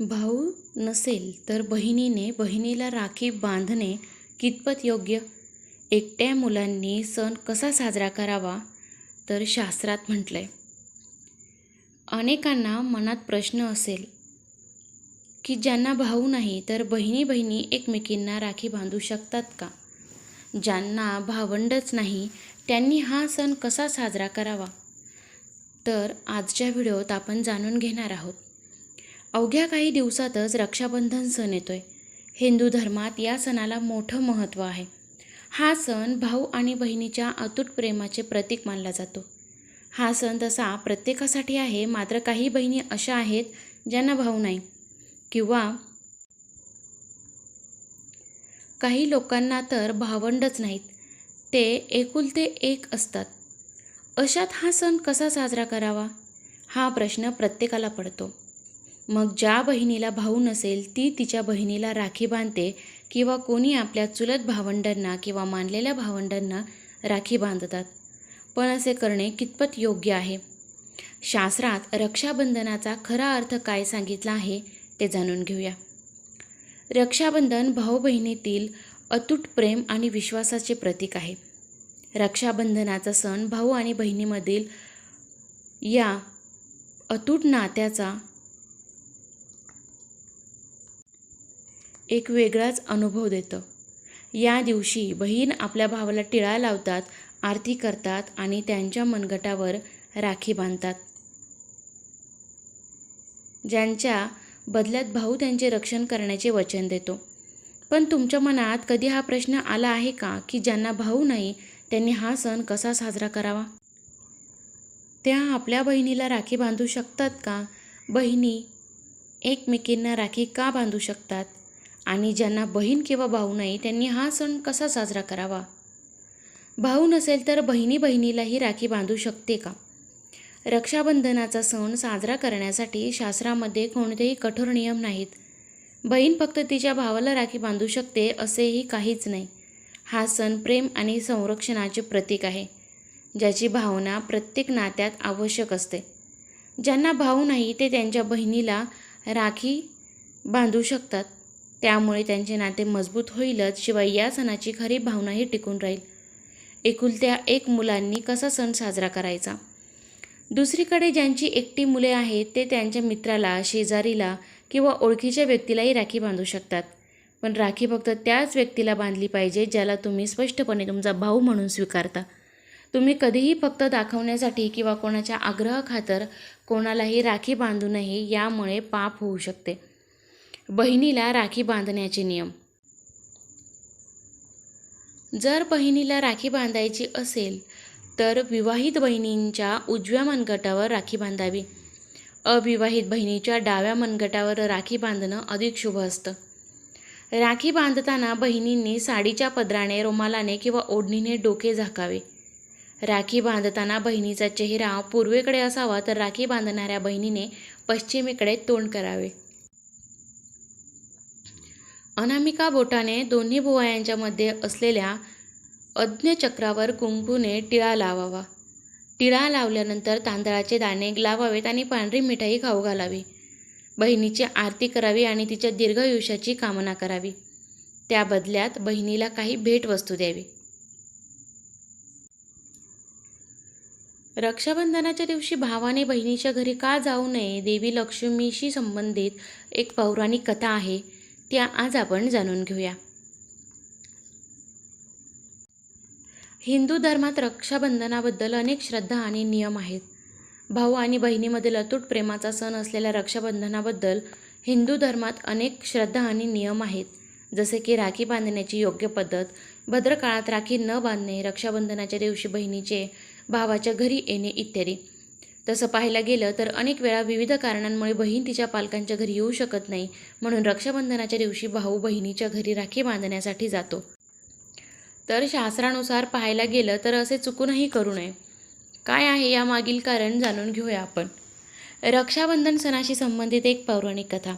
भाऊ नसेल तर बहिणीने बहिणीला राखी बांधणे कितपत योग्य? एकट्या मुलांनी सण कसा साजरा करावा? तर शास्त्रात म्हटलं आहे अनेकांना मनात प्रश्न असेल की ज्यांना भाऊ नाही तर बहिणी बहिणी एकमेकींना राखी बांधू शकतात का? ज्यांना भावंडच नाही त्यांनी हा सण कसा साजरा करावा? तर आजच्या व्हिडिओत आपण जाणून घेणार आहोत. अवघ्या काही दिवसातच रक्षाबंधन सण येतोय. हिंदू धर्मात या सणाला मोठं महत्त्व आहे. हा सण भाऊ आणि बहिणीच्या अतूट प्रेमाचे प्रतीक मानला जातो. हा सण तसा प्रत्येकासाठी आहे मात्र काही बहिणी अशा आहेत ज्यांना भाऊ नाही किंवा काही लोकांना तर भावंडच नाहीत. ते एकुलते एक असतात. अशात हा सण कसा साजरा करावा? हा प्रश्न प्रत्येकाला पडतो. मग ज्या बहिणीला भाऊ नसेल ती तिच्या बहिणीला राखी बांधते किंवा कोणी आपल्या चुलत भावंडांना किंवा मानलेल्या भावंडांना राखी बांधतात. पण असे करणे कितपत योग्य आहे? शास्त्रात रक्षाबंधनाचा खरा अर्थ काय सांगितला आहे ते जाणून घेऊया. रक्षाबंधन भाऊ बहिणीतील अतूट प्रेम आणि विश्वासाचे प्रतीक आहे. रक्षाबंधनाचा सण भाऊ आणि बहिणीमधील या अतूट नात्याचा एक वेगळाच अनुभव देतं. या दिवशी बहीण आपल्या भावाला टिळा लावतात आरती करतात आणि त्यांच्या मनगटावर राखी बांधतात. ज्यांच्या बदल्यात भाऊ त्यांचे रक्षण करण्याचे वचन देतो. पण तुमच्या मनात कधी हा प्रश्न आला आहे का की ज्यांना भाऊ नाही त्यांनी हा सण कसा साजरा करावा? त्या आपल्या बहिणीला राखी बांधू शकतात का? बहिणी एकमेकींना राखी का बांधू शकतात? आणि ज्यांना बहीण किंवा भाऊ नाही त्यांनी हा सण कसा साजरा करावा? भाऊ नसेल तर बहिणी बहिणीलाही राखी बांधू शकते का? रक्षाबंधनाचा सण साजरा करण्यासाठी शास्त्रामध्ये कोणतेही कठोर नियम नाहीत. बहीण फक्त तिच्या भावाला राखी बांधू शकते असेही काहीच नाही. हा सण प्रेम आणि संरक्षणाचे प्रतीक आहे ज्याची भावना प्रत्येक नात्यात आवश्यक असते. ज्यांना भाऊ नाही ते त्यांच्या बहिणीला राखी बांधू शकतात. त्यामुळे त्यांचे नाते मजबूत होईलच शिवाय या सणाची खरी भावनाही टिकून राहील. एकुलत्या एक मुलांनी कसा सण साजरा करायचा? दुसरीकडे ज्यांची एकटी मुले आहेत ते त्यांच्या मित्राला शेजारीला किंवा ओळखीच्या व्यक्तीलाही राखी बांधू शकतात. पण राखी फक्त त्याच व्यक्तीला बांधली पाहिजे ज्याला तुम्ही स्पष्टपणे तुमचा भाऊ म्हणून स्वीकारता. तुम्ही कधीही फक्त दाखवण्यासाठी किंवा कोणाच्या आग्रहाखातर कोणालाही राखी बांधू नये यामुळे पाप होऊ शकते. बहिणीला राखी बांधण्याचे नियम. जर बहिणीला राखी बांधायची असेल तर विवाहित बहिणींच्या उजव्या मनगटावर राखी बांधावी. अविवाहित बहिणीच्या डाव्या मनगटावर राखी बांधणं अधिक शुभ असतं. राखी बांधताना बहिणींनी साडीच्या पदराने रुमालाने किंवा ओढणीने डोके झाकावे. राखी बांधताना बहिणीचा चेहरा पूर्वेकडे असावा तर राखी बांधणाऱ्या बहिणीने पश्चिमेकडे तोंड करावे. अनामिका बोटाने दोन्ही बुवायांच्यामध्ये असलेल्या अज्ञचक्रावर कुंकूने टिळा लावावा. टिळा लावल्यानंतर तांदळाचे दाणे लावावेत आणि पांढरी मिठाई खाऊ घालावी. बहिणीची आरती करावी आणि तिच्या दीर्घायुष्याची कामना करावी. त्या बदल्यात बहिणीला काही भेटवस्तू द्यावी. रक्षाबंधनाच्या दिवशी भावाने बहिणीच्या घरी का जाऊ नये देवी लक्ष्मीशी संबंधित एक पौराणिक कथा आहे. त्या आज आपण जाणून घेऊया. हिंदू धर्मात रक्षाबंधनाबद्दल अनेक श्रद्धा आणि नियम आहेत. भाऊ आणि बहिणीमधील अतूट प्रेमाचा सण असलेल्या रक्षाबंधनाबद्दल हिंदू धर्मात अनेक श्रद्धा आणि नियम आहेत. जसे की राखी बांधण्याची योग्य पद्धत भद्रकाळात राखी न बांधणे रक्षाबंधनाच्या दिवशी बहिणीचे भावाच्या घरी येणे इत्यादी. तसं पाहायला गेलं तर अनेक वेळा विविध कारणांमुळे बहीण तिच्या पालकांच्या घरी येऊ शकत नाही. म्हणून रक्षाबंधनाच्या दिवशी भाऊ बहिणीच्या घरी राखी बांधण्यासाठी जातो. तर शास्त्रानुसार पाहायला गेलं तर असे चुकूनही करू नये. काय आहे यामागील कारण जाणून घेऊया आपण. रक्षाबंधन सणाशी संबंधित एक पौराणिक कथा.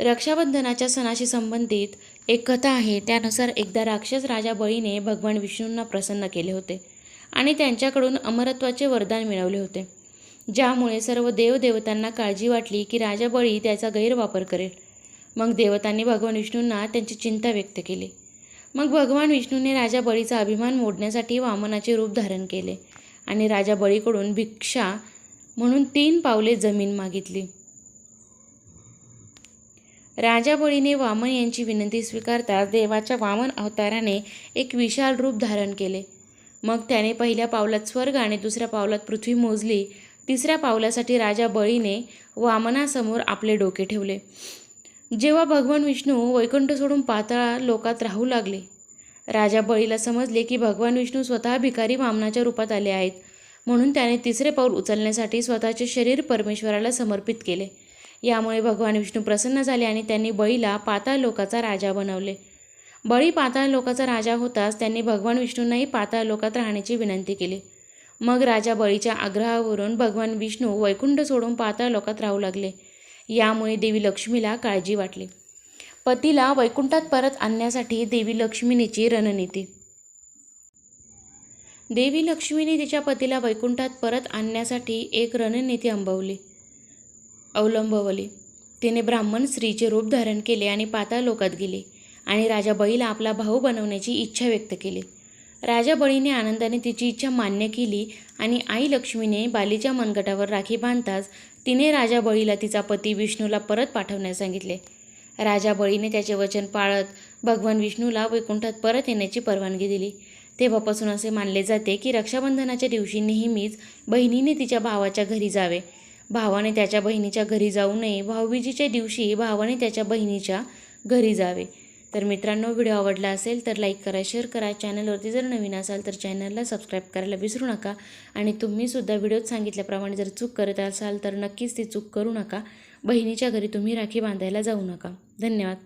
रक्षाबंधनाच्या सणाशी संबंधित एक कथा आहे. त्यानुसार एकदा राक्षस राजा बळीने भगवान विष्णूंना प्रसन्न केले होते आणि त्यांच्याकडून अमरत्वाचे वरदान मिळवले होते. ज्यामुळे सर्व देवदेवतांना काळजी वाटली की राजा बळी त्याचा गैरवापर करेल. मग देवतांनी भगवान विष्णूंना त्यांची चिंता व्यक्त केली. मग भगवान विष्णूने राजा बळीचा अभिमान मोडण्यासाठी वामनाचे रूप धारण केले आणि राजा बळीकडून भिक्षा म्हणून तीन पावले जमीन मागितली. राजा बळीने वामन यांची विनंती स्वीकारता देवाच्या वामन अवताराने एक विशाल रूप धारण केले. मग त्याने पहिल्या पावलात स्वर्ग आणि दुसऱ्या पावलात पृथ्वी मोजली. तिसऱ्या पावलासाठी राजा बळीने वामनासमोर आपले डोके ठेवले. जेव्हा भगवान विष्णू वैकुंठ सोडून पाताळा लोकात राहू लागले राजा बळीला समजले की भगवान विष्णू स्वतः भिकारी वामनाच्या रूपात आले आहेत म्हणून त्याने तिसरे पाऊल उचलण्यासाठी स्वतःचे शरीर परमेश्वराला समर्पित केले. यामुळे भगवान विष्णू प्रसन्न झाले आणि त्यांनी बळीला पाताळ लोकाचा राजा बनवले. बळी पाताळ लोकाचा राजा होताच त्यांनी भगवान विष्णूंनाही पाताळ लोकात राहण्याची विनंती केली. मग राजा बळीच्या आग्रहावरून भगवान विष्णू वैकुंठ सोडून पाताळ लोकात राहू लागले. यामुळे देवी लक्ष्मीला काळजी वाटली. पतीला वैकुंठात परत आणण्यासाठी देवी लक्ष्मीनीची रणनीती. देवी लक्ष्मीने तिच्या पतीला वैकुंठात परत आणण्यासाठी एक रणनीती अंबवली. अवलंबवली. तिने ब्राह्मण स्त्रीचे रूप धारण केले आणि पाताळ लोकात गेले आणि राजा बळीला आपला भाऊ बनवण्याची इच्छा व्यक्त केली. राजा बळीने आनंदाने तिची इच्छा मान्य केली आणि आई लक्ष्मीने बालीच्या मनगटावर राखी बांधताच तिने राजा बळीला तिचा पती विष्णूला परत पाठवण्यास सांगितले. राजा बळीने त्याचे वचन पाळत भगवान विष्णूला वैकुंठात परत येण्याची परवानगी दिली. तेव्हापासून असे मानले जाते की रक्षाबंधनाच्या दिवशी नेहमीच बहिणीने तिच्या भावाच्या घरी जावे. भावाने त्याच्या बहिणीच्या घरी जाऊ नये. भाऊबीजीच्या दिवशी भावाने त्याच्या बहिणीच्या घरी जावे. तर मित्रांनो व्हिडिओ आवडला असेल तर लाईक करा शेअर करा. चॅनलवरती जर नवीन असाल तर चॅनलला सबस्क्राईब करायला विसरू नका. आणि तुम्हीसुद्धा व्हिडिओत सांगितल्याप्रमाणे जर चूक करत असाल तर नक्कीच ती चूक करू नका. बहिणीच्या घरी तुम्ही राखी बांधायला जाऊ नका. धन्यवाद.